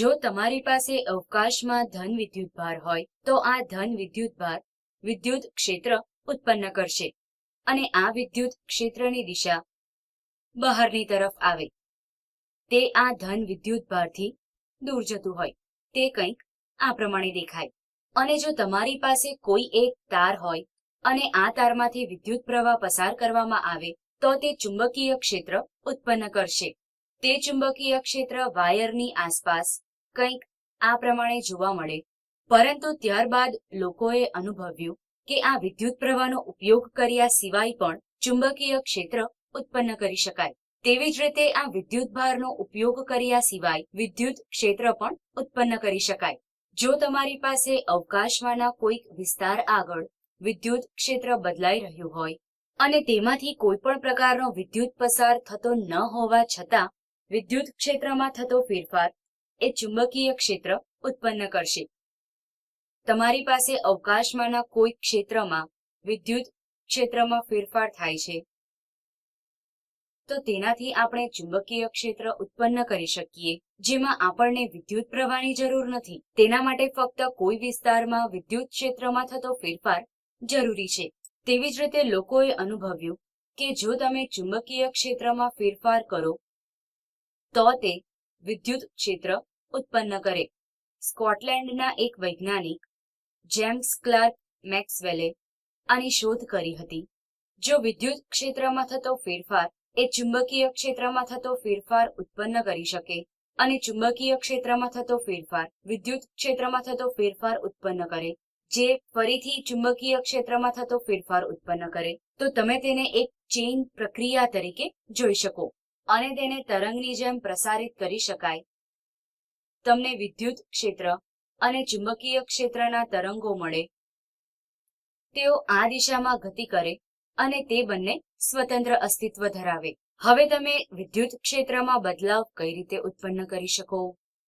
જો તમારી પાસે અવકાશમાં ધન વિદ્યુત ભાર હોય, તો આ ધન વિદ્યુત ભાર વિદ્યુત ક્ષેત્ર ઉત્પન્ન કરશે અને આ વિદ્યુત ક્ષેત્રની દિશા બહારની તરફ આવે. તે આ ધન વિદ્યુત ભારથી દૂર જતું હોય. તે કંઈક આ પ્રમાણે દેખાય. અને જો તમારી પાસે કોઈ એક તાર હોય અને આ તારમાંથી વિદ્યુત પ્રવાહ પસાર કરવામાં આવે, તો તે ચુંબકીય ક્ષેત્ર ઉત્પન્ન કરશે. તે ચુંબકીય ક્ષેત્ર વાયરની આસપાસ કંઈક આ પ્રમાણે જોવા મળે. પરંતુ ત્યારબાદ લોકોએ અનુભવ્યું કે આ વિદ્યુત પ્રવાહનો ઉપયોગ કર્યા સિવાય પણ ચુંબકીય ક્ષેત્ર ઉત્પન્ન કરી શકાય. તેવી જ રીતે આ વિદ્યુત ભારનો ઉપયોગ કર્યા સિવાય વિદ્યુત ક્ષેત્ર પણ ઉત્પન્ન કરી શકાય. જો તમારી પાસે અવકાશમાંના કોઈક વિસ્તાર આગળ વિદ્યુત ક્ષેત્ર બદલાઈ રહ્યું હોય અને તેમાંથી કોઈ પણ પ્રકારનો વિદ્યુત પસાર થતો ન હોવા છતાં વિદ્યુત ક્ષેત્રમાં થતો ફેરફાર એ ચુંબકીય ક્ષેત્ર ઉત્પન્ન કરશે. તમારી પાસે અવકાશમાંના કોઈ ક્ષેત્રમાં વિદ્યુત ક્ષેત્રમાં ફેરફાર થાય છે? તો તેનાથી આપણે ચુંબકીય ક્ષેત્ર ઉત્પન્ન કરી શકીએ, જેમાં આપણને વિદ્યુત પ્રવાહની જરૂર નથી. તેના માટે ફક્ત કોઈ વિસ્તારમાં વિદ્યુત ક્ષેત્રમાં થતો ફેરફાર જરૂરી છે. તેવી જ રીતે લોકોએ અનુભવ્યું કે જો તમે ચુંબકીય ક્ષેત્રમાં ફેરફાર કરો, તો તે વિદ્યુત ક્ષેત્ર ઉત્પન્ન કરે. સ્કોટલેન્ડના એક વૈજ્ઞાનિક, જેમ્સ ક્લાર્ક મેક્સવેલે આની શોધ કરી હતી. જો વિદ્યુત ક્ષેત્રમાં થતો ફેરફાર એ ચુંબકીય ક્ષેત્રમાં થતો ફેરફાર ઉત્પન્ન કરી શકે અને ચુંબકીય ક્ષેત્રમાં થતો ફેરફાર વિદ્યુત ક્ષેત્રમાં થતો ફેરફાર ઉત્પન્ન કરે, જે ફરીથી ચુંબકીય ક્ષેત્રમાં થતો ફેરફાર ઉત્પન્ન કરે, તો તમે તેને એક ચેઇન પ્રક્રિયા તરીકે જોઈ શકો અને તેને તરંગની જેમ પ્રસારિત કરી શકાય. તમને વિદ્યુત ક્ષેત્ર અને ચુંબકીય ક્ષેત્રના તરંગો મળે. તેઓ આ દિશામાં ગતિ કરે અને તે બંને સ્વતંત્ર અસ્તિત્વ ધરાવે. હવે તમે વિદ્યુત ક્ષેત્રમાં બદલાવ કઈ રીતે ઉત્પન્ન કરી શકો?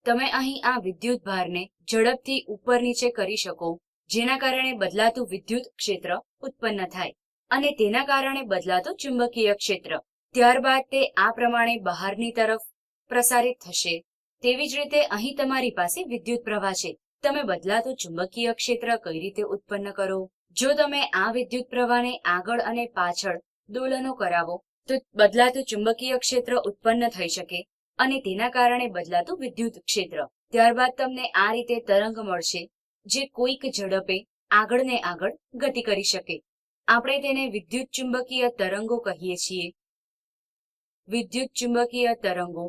તમે અહીં આ વિદ્યુત ભારને ઝડપથી ઉપર નીચે કરી શકો, જેના કારણે બદલાતું વિદ્યુત ક્ષેત્ર ઉત્પન્ન થાય અને તેના કારણે બદલાતું ચુંબકીય ક્ષેત્ર. ત્યારબાદ તે આ પ્રમાણે બહારની તરફ પ્રસારિત થશે. તેવી જ રીતે અહીં તમારી પાસે વિદ્યુત પ્રવાહ છે. તમે બદલાતું ચુંબકીય ક્ષેત્ર કઈ રીતે ઉત્પન્ન કરો? જો તમે આ વિદ્યુત પ્રવાહને આગળ અને પાછળ દોલનો કરાવો, તો બદલાતું ચુંબકીય ક્ષેત્ર ઉત્પન્ન થઈ શકે અને તેના કારણે બદલાતું વિદ્યુત ક્ષેત્ર. ત્યારબાદ તમને આ રીતે તરંગ મળશે, જે કોઈક ઝડપે આગળ ને આગળ ગતિ કરી શકે. આપણે તેને વિદ્યુત ચુંબકીય તરંગો કહીએ છીએ. વિદ્યુત ચુંબકીય તરંગો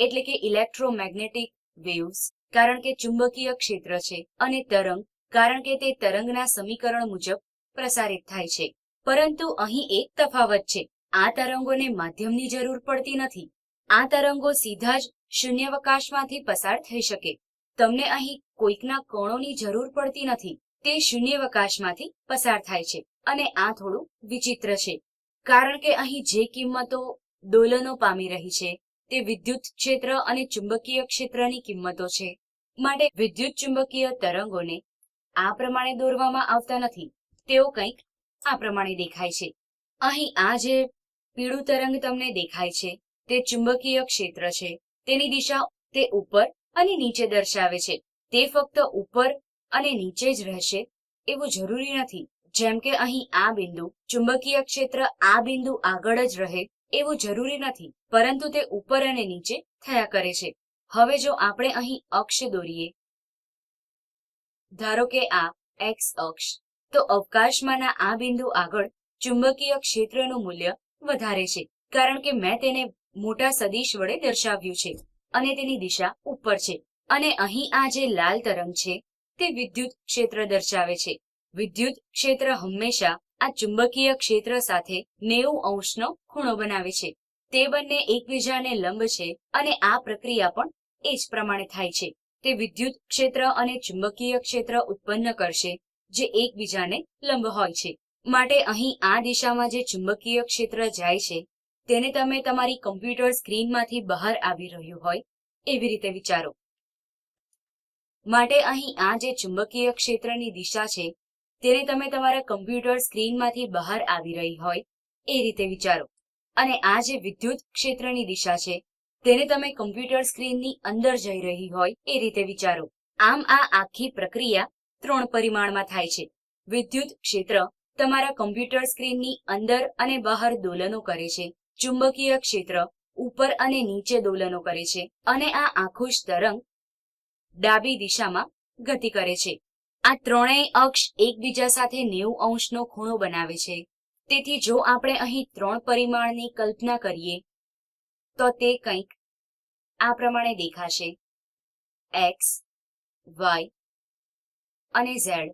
એટલે કે ઇલેક્ટ્રોમેગ્નેટિક વેવ્સ, કારણ કે ચુંબકીય ક્ષેત્ર છે, અને તરંગ, કારણ કે તે તરંગના સમીકરણ મુજબ પ્રસારિત થાય છે. પરંતુ અહીં એક તફાવત છે, આ તરંગોને માધ્યમની જરૂર પડતી નથી. આ તરંગો સીધા જ શૂન્યાવકાશમાંથી પસાર થઈ શકે. તમને અહીં કોઈકના કણોની જરૂર પડતી નથી, તે શૂન્યાવકાશમાંથી પસાર થાય છે, અને આ થોડું વિચિત્ર છે. કારણ કે અહીં જે કિંમતો દોલનો પામી રહી છે તે વિદ્યુત ક્ષેત્ર અને ચુંબકીય ક્ષેત્રની કિંમતો છે. માટે વિદ્યુત ચુંબકીય તરંગોને આ પ્રમાણે દોરવામાં આવતા નથી. તેઓ કંઈક આ પ્રમાણે દેખાય છે. અહીં આ જે પીળું તરંગ તમને દેખાય છે, તે ચુંબકીય ક્ષેત્ર છે. તેની દિશા તે ઉપર અને નીચે દર્શાવે છે. તે ફક્ત ઉપર અને નીચે જ રહેશે એવું જરૂરી નથી. જેમ કે અહીં આ બિંદુ ચુંબકીય ક્ષેત્ર આ બિંદુ આગળ જ રહે એવું જરૂરી નથી, પરંતુ તે ઉપર અને નીચે થયા કરે છે. હવે જો આપણે અહીં અક્ષ દોરીએ. ધારો કે આ એક્સ અક્ષ, તો અવકાશમાંના આ બિંદુ આગળ ચુંબકીય ક્ષેત્રનું મૂલ્ય વધારે છે, કારણ કે મેં તેને મોટા સદિશ વડે દર્શાવ્યું છે, અને તેની દિશા ઉપર છે, અને અહીં આ જે લાલ તરંગ છે, તે વિદ્યુત ક્ષેત્ર દર્શાવે છે. વિદ્યુત ક્ષેત્ર હંમેશા આ ચુંબકીય ક્ષેત્ર સાથે નેવું અંશનો ખૂણો બનાવે છે. તે બંને એકબીજાને લંબ છે અને આ પ્રક્રિયા પણ એ જ પ્રમાણે થાય છે. તે વિદ્યુત ક્ષેત્ર અને ચુંબકીય ક્ષેત્ર ઉત્પન્ન કરશે, જે એકબીજાને લંબ હોય છે. માટે અહીં આ દિશામાં જે ચુંબકીય ક્ષેત્ર જાય છે, તેને તમે તમારી કમ્પ્યુટર સ્ક્રીનમાંથી બહાર આવી રહ્યું હોય એવી રીતે વિચારો. માટે અહીં આ જે ચુંબકીય ક્ષેત્રની દિશા છે તેને તમે તમારા કમ્પ્યુટર સ્ક્રીનમાંથી બહાર આવી રહી હોય, એ રીતે વિચારો. અને આ જે વિદ્યુત ક્ષેત્રની દિશા છે, તેને તમે કમ્પ્યુટર સ્ક્રીનની અંદર જઈ રહી હોય, એ રીતે વિચારો. આમ આ આખી પ્રક્રિયા ત્રણ પરિમાણમાં થાય છે. વિદ્યુત ક્ષેત્ર તમારા કમ્પ્યુટર સ્ક્રીનની અંદર અને બહાર દોલનો કરે છે. ચુંબકીય ક્ષેત્ર ઉપર અને નીચે દોલનો કરે છે. અને આ આખું તરંગ ડાબી દિશામાં ગતિ કરે છે. આ ત્રણેય અક્ષ એકબીજા સાથે નેવું અંશનો ખૂણો બનાવે છે. તેથી જો આપણે અહીં ત્રણ પરિમાણની કલ્પના કરીએ, તો તે કંઈક આ પ્રમાણે દેખાશે. એક્સ, વાય અને ઝેડ.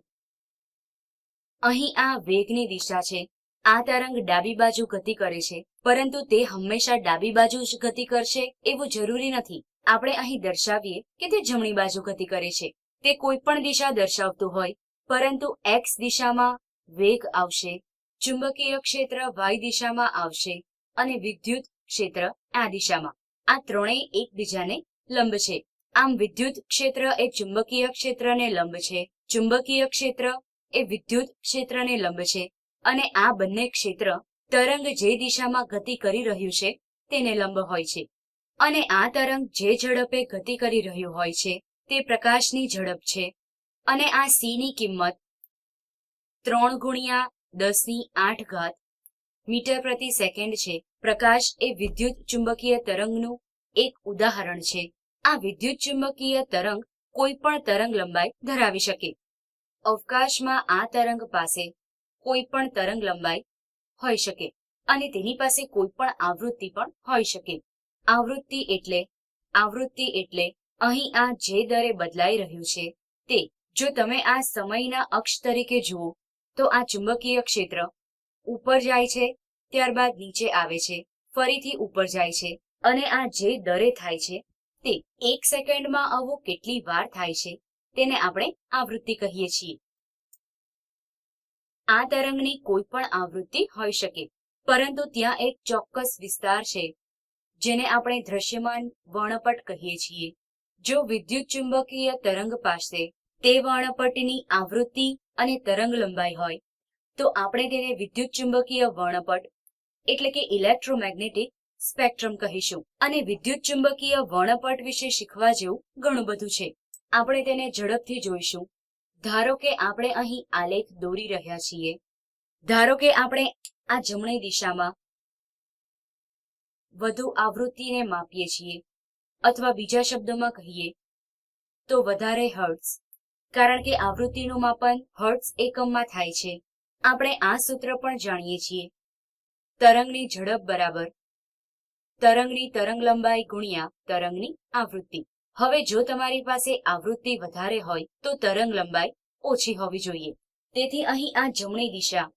અહીં આ વેગની દિશા છે. આ તરંગ ડાબી બાજુ ગતિ કરે છે, પરંતુ તે હંમેશા ડાબી બાજુ જ ગતિ કરશે એવું જરૂરી નથી. આપણે અહીં દર્શાવીએ કે તે જમણી બાજુ ગતિ કરે છે. તે કોઈ પણ દિશા દર્શાવતું હોય, પરંતુ એક્સ દિશામાં વેગ આવશે, ચુંબકીય ક્ષેત્ર વાય દિશામાં આવશે અને વિદ્યુત ક્ષેત્ર આ દિશામાં. આ ત્રણેય એકબીજાને લંબ છે. આમ વિદ્યુત ક્ષેત્ર એ ચુંબકીય ક્ષેત્રને લંબ છે, ચુંબકીય ક્ષેત્ર એ વિદ્યુત ક્ષેત્રને લંબ છે, અને આ બંને ક્ષેત્ર તરંગ જે દિશામાં ગતિ કરી રહ્યું છે, તેને લંબ હોય છે. અને આ તરંગ જે ઝડપે ગતિ કરી રહ્યું હોય છે તે પ્રકાશની ઝડપ છે અને આ સી ની કિંમત ત્રણ ગુણ્યા દસની આઠ ઘાત મીટર પ્રતિ સેકન્ડ છે. પ્રકાશ એ વિદ્યુત ચુંબકીય તરંગનું એક ઉદાહરણ છે. આ વિદ્યુત ચુંબકીય તરંગ કોઈ પણ તરંગ લંબાઈ ધરાવી શકે. અવકાશમાં આ તરંગ પાસે કોઈ પણ તરંગ લંબાઈ હોઈ શકે અને તેની પાસે કોઈ પણ આવૃત્તિ પણ હોઈ શકે. આવૃત્તિ એટલે આવૃત્તિ એટલે અહીં આ જે દરે બદલાઈ રહ્યું છે તે, જો તમે આ સમયના અક્ષ તરીકે જુઓ, તો આ ચુંબકીય ક્ષેત્ર ઉપર જાય છે, ત્યારબાદ નીચે આવે છે, ફરીથી ઉપર જાય છે, અને આ જે દરે થાય છે તે એક સેકન્ડમાં આવું કેટલી વાર થાય છે, તેને આપણે આવૃત્તિ કહીએ છીએ. આ તરંગની કોઈ પણ આવૃત્તિ હોઈ શકે, પરંતુ ત્યાં એક ચોક્કસ વિસ્તાર છે, જેને આપણે દ્રશ્યમાન વર્ણપટ કહીએ છીએ. જો વિદ્યુત ચુંબકીય તરંગ પાસે તે વર્ણપટની આવૃત્તિ અને તરંગ લંબાઈ હોય, તો આપણે તેને વિદ્યુત ચુંબકીય વર્ણપટ એટલે કે ઇલેક્ટ્રોમેગ્નેટિક સ્પેક્ટ્રમ કહીશું. અને વિદ્યુત ચુંબકીય વર્ણપટ વિશે શીખવા જેવું ઘણું બધું છે. આપણે તેને ઝડપથી જોઈશું. ધારો કે આપણે અહીં આલેખ દોરી રહ્યા છીએ. ધારો કે આપણે આ જમણી દિશામાં વધુ આવૃત્તિને માપીએ છીએ. અથવા બીજા શબ્દોમાં કહીએ, તો વધારે હર્ટ્સ કારણ કે આવૃત્તિનું માપન હર્ટ્સ એકમમાં થાય છે. આપણે આ સૂત્ર પણ જાણીએ છીએ. તરંગની ઝડપ બરાબર. તરંગની તરંગ લંબાઈ ગુણ્યા તરંગની આવૃત્તિ. હવે જો તમારી પાસે આવૃત્તિ વધારે હોય, તો તરંગ લંબાઈ ઓછી હોવી જોઈએ. તેથી અહીં આ જમણી દિશા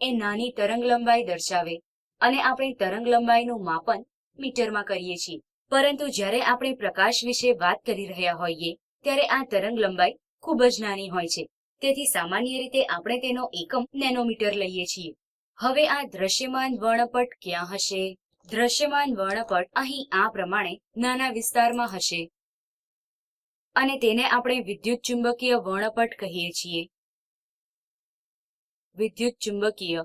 એ નાની તરંગ લંબાઈ દર્શાવે. અને આપણે તરંગ લંબાઈનું માપન મીટરમાં કરીએ છીએ. પરંતુ જ્યારે આપણે પ્રકાશ વિશે વાત કરી રહ્યા હોઈએ, ત્યારે આ તરંગ લંબાઈ ખૂબ જ નાની હોય છે. તેથી સામાન્ય રીતે આપણે તેનો એકમ નેનોમીટર લઈએ છીએ. હવે આ દ્રશ્યમાન વર્ણપટ ક્યાં હશે? દ્રશ્યમાન વર્ણપટ અહીં આ પ્રમાણે નાના વિસ્તારમાં હશે. અને તેને આપણે વિદ્યુત ચુંબકીય વર્ણપટ કહીએ છીએ. વિદ્યુત ચુંબકીય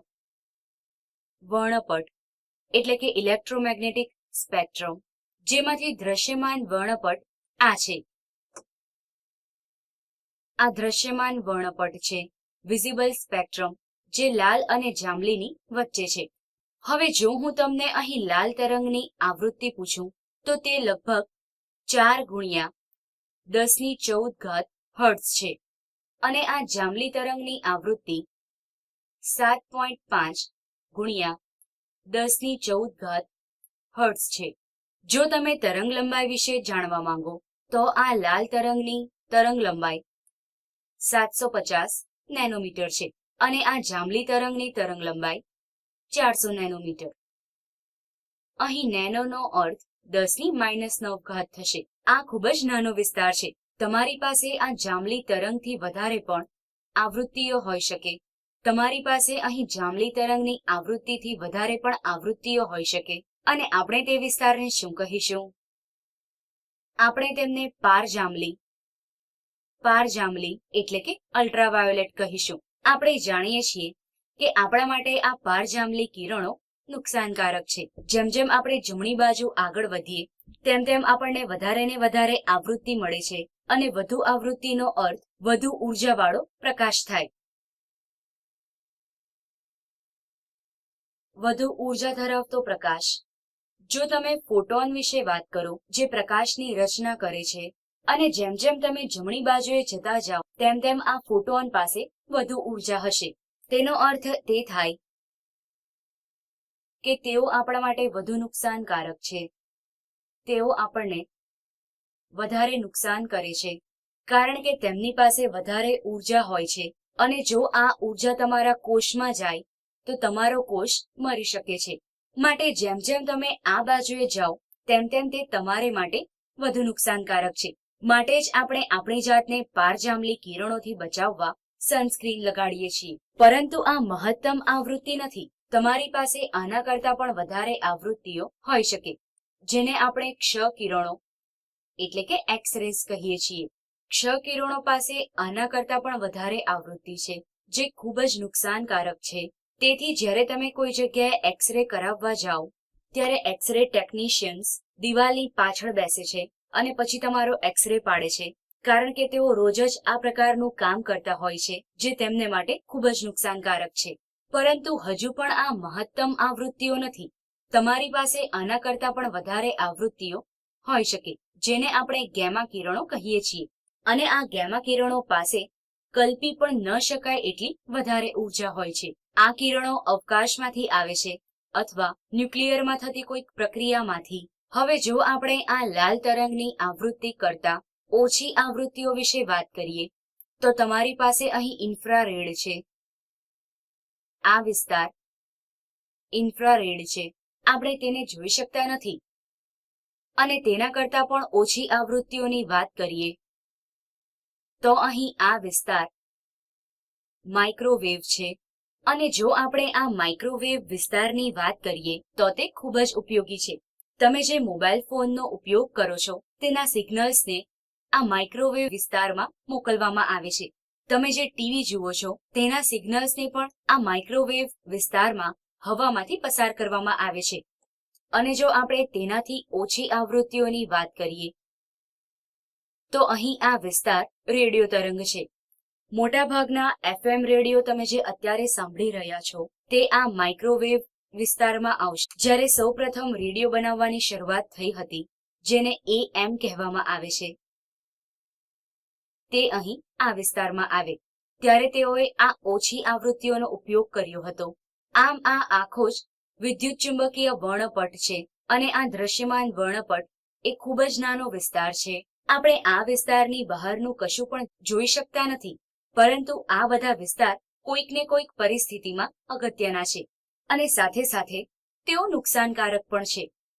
વર્ણપટ એટલે કે ઇલેક્ટ્રોમેગ્નેટિક સ્પેક્ટ્રમ, જેમાંથી દ્રશ્યમાન વર્ણપટ આ છે. આ દ્રશ્યમાન વર્ણપટ છે વિઝિબલ સ્પેક્ટ્રમ જે લાલ અને જાંબલીની વચ્ચે છે. હવે જો હું તમને અહીં લાલ તરંગની આવૃત્તિ પૂછું, તો તે લગભગ ચાર ગુણ્યા દસની ચૌદ ઘાત હર્ટ્સ છે. અને આ જાંબલી તરંગની આવૃત્તિ સાત પોઈન્ટ પાંચ ગુણ્યા દસની ચૌદ ઘાત હર્ટ્ઝ છે. જો તમે તરંગ લંબાઈ વિશે જાણવા માંગો, તો આ લાલ તરંગની તરંગ લંબાઈ સાતસો પચાસ નેનોમીટર છે અને આ જાંબલી તરંગની તરંગ લંબાઈ ચારસો નેનોમીટર. અહીં નેનોનો અર્થ દસની માઇનસ નવ ઘાત થશે. આ ખૂબ જ નાનો વિસ્તાર છે. તમારી પાસે આ જાંબલી તરંગથી વધારે પણ આવૃત્તિઓ હોઈ શકે. તમારી પાસે અહીં જાંબલી તરંગની આવૃત્તિથી વધારે પણ આવૃત્તિઓ હોઈ શકે. અને આપણે તે વિસ્તારને શું કહીશું? આપણે તેમને પાર જાંબલી પાર જાંબલી એટલે કે અલ્ટ્રાવાયોલેટ કહીશું. આપણે જાણીએ છીએ કે આપણા માટે આ પાર જાંબલી કિરણો નુકસાનકારક છે. જેમ જેમ આપણે જમણી બાજુ આગળ વધીએ, તેમ તેમ આપણને વધારે ને વધારે આવૃત્તિ મળે છે અને વધુ આવૃત્તિનો અર્થ વધુ ઉર્જાવાળો પ્રકાશ થાય. વધુ ઊર્જા ધરાવતો પ્રકાશ જો તમે ફોટોન વિશે વાત કરો, જે પ્રકાશની રચના કરે છે, અને જેમ જેમ તમે જમણી બાજુએ જતા જાઓ, તેમ તેમ આ ફોટોન પાસે વધુ ઊર્જા હશે. તેનો અર્થ તે થાય કે તેઓ આપણા માટે વધુ નુકસાનકારક છે. તેઓ આપણને વધારે નુકસાન કરે છે, કારણ કે તેમની પાસે વધારે ઊર્જા હોય છે, અને જો આ ઊર્જા તમારા કોષમાં જાય, તો તમારો કોષ મરી શકે છે. માટે જેમ જેમ તમે આ બાજુએ જાઓ, તેમ તેમ તે તમારે માટે વધુ નુકસાનકારક છે. માટે જ આપણે આપણી જાતને પારજામલી કિરણોથી બચાવવા સનસ્ક્રીન લગાડીએ છીએ. પરંતુ આ મહત્તમ આવૃત્તિ નથી. તમારી પાસે આના કરતા પણ વધારે આવૃત્તિઓ હોઈ શકે, જેને આપણે ક્ષ કિરણો એટલે કે એક્સરેસ કહીએ છીએ. ક્ષ કિરણો પાસે આના કરતા પણ વધારે આવૃત્તિ છે, જે ખૂબ જ નુકસાનકારક છે. તેથી જ્યારે તમે કોઈ જગ્યાએ એક્સરે કરાવવા જાઓ, ત્યારે એક્સરે ટેકનિશિયન્સ દિવાલની પાછળ બેસે છે અને પછી તમારો એક્સરે પાડે છે, કારણ કે તેઓ રોજ જ આ પ્રકારનું કામ કરતા હોય છે, જે તેમને માટે ખૂબ જ નુકસાનકારક છે. પરંતુ હજુ પણ આ મહત્તમ આવૃત્તિઓ નથી. તમારી પાસે આના કરતા પણ વધારે આવૃત્તિઓ હોઈ શકે, જેને આપણે ગેમા કિરણો કહીએ છીએ. અને આ ગેમા કિરણો પાસે કલ્પી પણ ન શકાય એટલી વધારે ઊર્જા હોય છે. આ કિરણો અવકાશમાંથી આવે છે અથવા ન્યુક્લિયરમાં થતી કોઈક પ્રક્રિયામાંથી. હવે જો આપણે આ લાલ તરંગની આવૃત્તિ કરતા ઓછી આવૃત્તિઓ વિશે વાત કરીએ, તો તમારી પાસે અહીં ઇન્ફ્રારેડ છે. આ વિસ્તાર ઇન્ફ્રારેડ છે. આપણે તેને જોઈ શકતા નથી. અને તેના કરતા પણ ઓછી આવૃત્તિઓની વાત કરીએ, તો અહીં આ વિસ્તાર માઇક્રોવેવ છે. અને જો આપણે આ માઇક્રોવેવ વિસ્તારની વાત કરીએ, તો તે ખૂબ જ ઉપયોગી છે. તમે જે મોબાઈલ ફોનનો ઉપયોગ કરો છો, તેના સિગ્નલ્સને આ માઇક્રોવેવ વિસ્તારમાં મોકલવામાં આવે છે. તમે જે ટીવી જુઓ છો, તેના સિગ્નલ્સને પણ આ માઇક્રોવેવ વિસ્તારમાં હવામાંથી પસાર કરવામાં આવે છે. અને જો આપણે તેનાથી ઓછી આવૃત્તિઓની વાત કરીએ, તો અહીં આ વિસ્તાર રેડિયો તરંગ છે. મોટાભાગના એફએમ રેડિયો તમે જે અત્યારે સાંભળી રહ્યા છો, તે આ માઇક્રોવેવ વિસ્તારમાં આવશે. જ્યારે સૌપ્રથમ રેડિયો બનાવવાની શરૂઆત થઈ હતી, જેને એ એમ કહેવામાં આવે છે, તે અહીં આ વિસ્તારમાં આવે. ત્યારે તેઓએ આ ઓછી આવૃત્તિઓનો ઉપયોગ કર્યો હતો. આમ આ આખો જ વિદ્યુત ચુંબકીય વર્ણપટ છે અને આ દ્રશ્યમાન વર્ણપટ એ ખૂબ જ નાનો વિસ્તાર છે. આપણે આ વિસ્તારની બહારનું કશું પણ જોઈ શકતા નથી. પરંતુ આ બધા વિસ્તાર કોઈકને કોઈક પરિસ્થિતિમાં અગત્યના છે અને સાથે સાથે તેઓ નુકસાનકારક પણ છે.